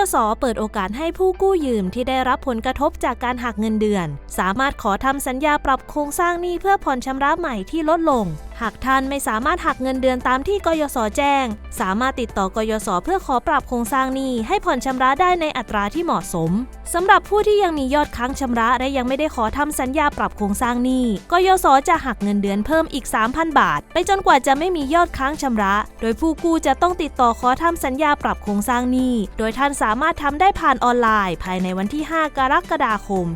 ยศเปิดโอกาสให้ผู้กู้ยืมที่ได้รับผลกระทบจากการหักเงินเดือน สามารถขอทำสัญญาปรับโครงสร้างหนี้เพื่อผ่อนชำระใหม่ที่ลดลง หากท่านไม่สามารถหักเงินเดือนตามที่กยศแจ้ง สามารถติดต่อกยศเพื่อขอปรับโครงสร้างหนี้ให้ผ่อนชำระได้ในอัตราที่เหมาะสมสำหรับผู้ที่ยังมียอดค้างชำระและยังไม่ได้ขอทำสัญญาปรับโครงสร้างหนี้กยศจะหักเงินเดือนเพิ่มอีก 3,000 บาท ไปจนกว่าจะไม่มียอดค้างชำระ โดยผู้กู้จะต้องติดต่อขอทำสัญญาปรับโครงสร้างหนี้โดยท่านสามารถทำได้ผ่านออนไลน์ ภายในวันที่ 5 กรกฎาคม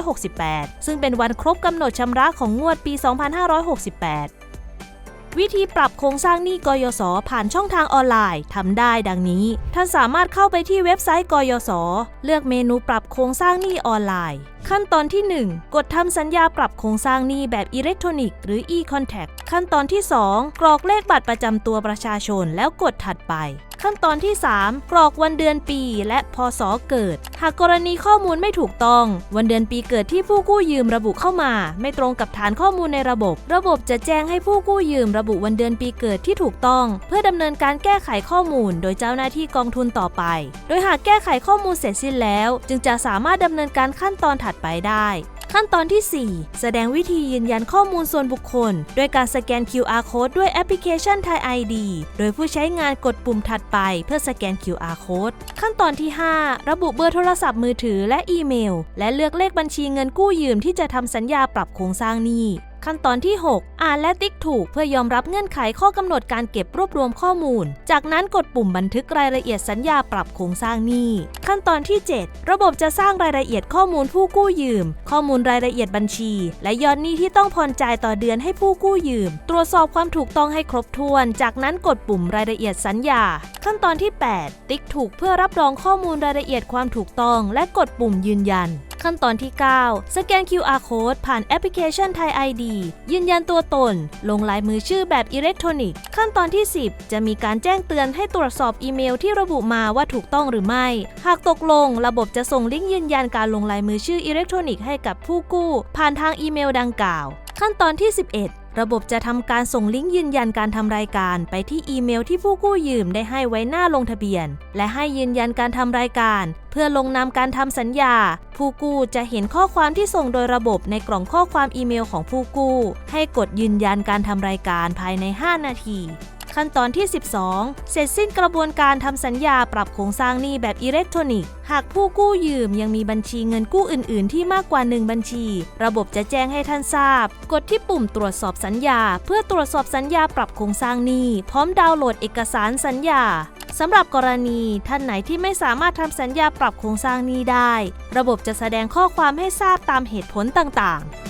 2568 ซึ่งเป็นวันครบกำหนดชำระของงวดปี 2568 วิธีปรับโครงสร้างหนี้กยศผ่านช่องทางออนไลน์ทำได้ดังนี้ ท่านสามารถเข้าไปที่เว็บไซต์กยศเลือกเมนูปรับโครงสร้างหนี้ออนไลน์ ขั้นตอนที่ 1 กดทำสัญญาปรับโครงสร้างหนี้แบบอิเล็กทรอนิกส์หรือ e-contact ขั้นตอนที่ 2 กรอกเลขบัตรประจำตัวประชาชนแล้วกดถัดไป ขั้นตอนที่ 3 กรอกวันเดือนปีและพศเกิด หากกรณีข้อมูลไม่ถูกต้อง วันเดือนปีเกิดที่ผู้กู้ยืมระบุเข้ามา ไม่ตรงกับฐานข้อมูลในระบบ ระบบจะแจ้งให้ผู้กู้ยืมระบุวันเดือนปีเกิดที่ถูกต้อง เพื่อดำเนินการแก้ไขข้อมูล โดยเจ้าหน้าที่กองทุนต่อไป โดยหากแก้ไขข้อมูลเสร็จสิ้นแล้ว จึงจะสามารถดำเนินการขั้นตอนถัดไปได้ ขั้นตอนที่ 4 แสดงวิธียืนยันข้อมูลส่วนบุคคลด้วยการสแกน QR code ด้วยแอปพลิเคชัน Thai ID โดยผู้ใช้งานกดปุ่มถัดไปเพื่อสแกน QR code ขั้นตอนที่ 5 ระบุเบอร์โทรศัพท์มือถือและอีเมล และเลือกเลขบัญชีเงินกู้ยืมที่จะทำสัญญาปรับโครงสร้างหนี้ ขั้นตอนที่ 6 อ่านและติ๊กถูกเพื่อยอมรับเงื่อนไขข้อกำหนดการเก็บรวบรวมข้อมูล จากนั้นกดปุ่มบันทึกรายละเอียดสัญญาปรับโครงสร้างหนี้ ขั้นตอนที่ 7 ระบบจะสร้างรายละเอียดข้อมูลผู้กู้ยืม ข้อมูลรายละเอียดบัญชี และยอดหนี้ที่ต้องผ่อนจ่ายต่อเดือนให้ผู้กู้ยืม ตรวจสอบความถูกต้องให้ครบถ้วน จากนั้นกดปุ่มรายละเอียดสัญญา ขั้นตอนที่ 8 ติ๊กถูกเพื่อรับรองข้อมูลรายละเอียดความถูกต้อง และกดปุ่มยืนยัน ขั้นตอนที่ 9 สแกน QR code ผ่านแอปพลิเคชัน Thai ID ยืนยันตัวตน ลงลายมือชื่อแบบอิเล็กทรอนิกส์ขั้นตอนที่ 10 จะมีการแจ้งเตือนให้ตรวจสอบอีเมลที่ระบุมาว่าถูกต้องหรือไม่ หากตกลง ระบบจะส่งลิงก์ยืนยันการลงลายมือชื่ออิเล็กทรอนิกส์ให้กับผู้กู้ ผ่านทางอีเมลดังกล่าว ขั้นตอนที่ 11 ระบบจะทำการส่งลิงก์ยืนยันการทำรายการไปที่อีเมลที่ผู้กู้ยืมได้ให้ไว้หน้าลงทะเบียน และให้ยืนยันการทำรายการ เพื่อลงนามการทำสัญญา ผู้กู้จะเห็นข้อความที่ส่งโดยระบบในกล่องข้อความอีเมลของผู้กู้ ให้กดยืนยันการทำรายการภายใน 5 นาที ขั้นตอนที่ 12 เสร็จสิ้นกระบวนการทำสัญญาปรับโครงสร้างหนี้แบบอิเล็กทรอนิกส์ หากผู้กู้ยืมยังมีบัญชีเงินกู้อื่น ๆ ที่มากกว่า 1 บัญชี ระบบจะแจ้งให้ท่านทราบ กดที่ปุ่มตรวจสอบสัญญา เพื่อตรวจสอบสัญญาปรับโครงสร้างหนี้ พร้อมดาวน์โหลดเอกสารสัญญาสำหรับกรณีท่านไหนที่ไม่สามารถทำสัญญาปรับโครงสร้างหนี้ได้ ระบบจะแสดงข้อความให้ทราบตามเหตุผลต่าง ๆ